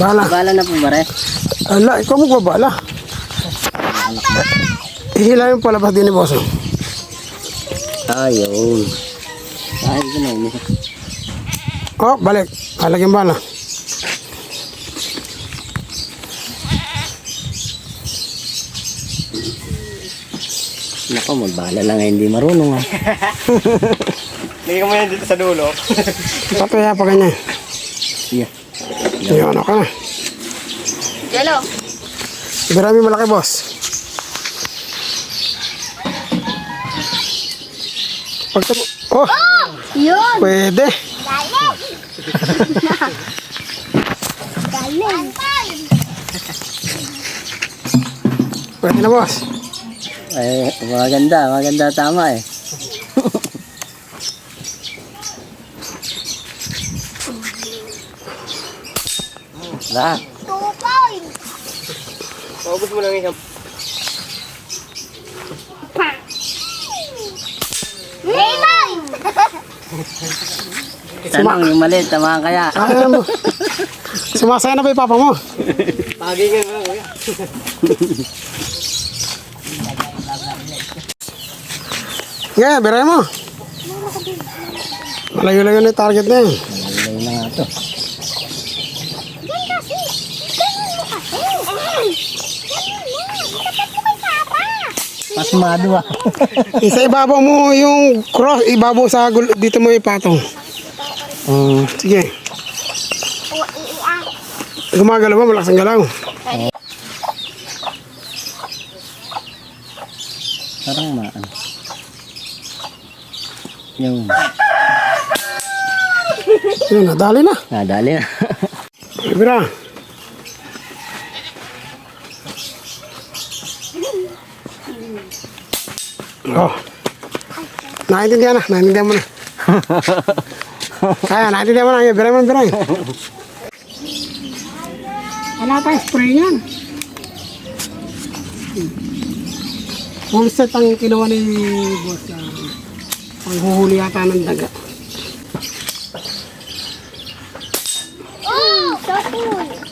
Bala. Bala na po bare. Ala, ikaw magbabala. Ihila yung palabas din ni boss. Ayun. Ay, ito na yun. Oh, balik. Halagyan bala. Nako, magbala lang hindi marunong ah. Lagyan mo yan dito sa dulo. Papaya pa ganyan. Yeah. Yan, ano ka na. Jello. Marami malaki boss. Pag oh, Yun. pwede. Galing. Pwede na boss. Ay, maganda, maganda tama eh. Lahat. Tukoy. Maubos mo lang isang. Lemon. Tanong yung maliit, tama kaya. Kaya mo. Sumasaya na ba yung papa mo? Pagingan mo kuya. Yeah, biray mo. Malayo-layo na yung target na yun. Malay na nga to. Yan kasi. Ganun mo kasi. Ganun mo. Dapat mo kay Papa. Pasmado ah. Isa ibabaw mo yung cross, ibabaw sa gul- dito mo ipatong. Mm. Sige. O, iya. Gumagalaw ba? Malakas ang galaw. Parang maan. Yung Yun, nadali na. nadali na. Bira. Oh. Naintindihan na, naintindihan mo na. Kaya, naintindihan mo na. Biray mo, biray. Wala pa spray yan. Full set ang kinuha ni boss. Uh, panghuhuli yata ng daga. Oh. Mm.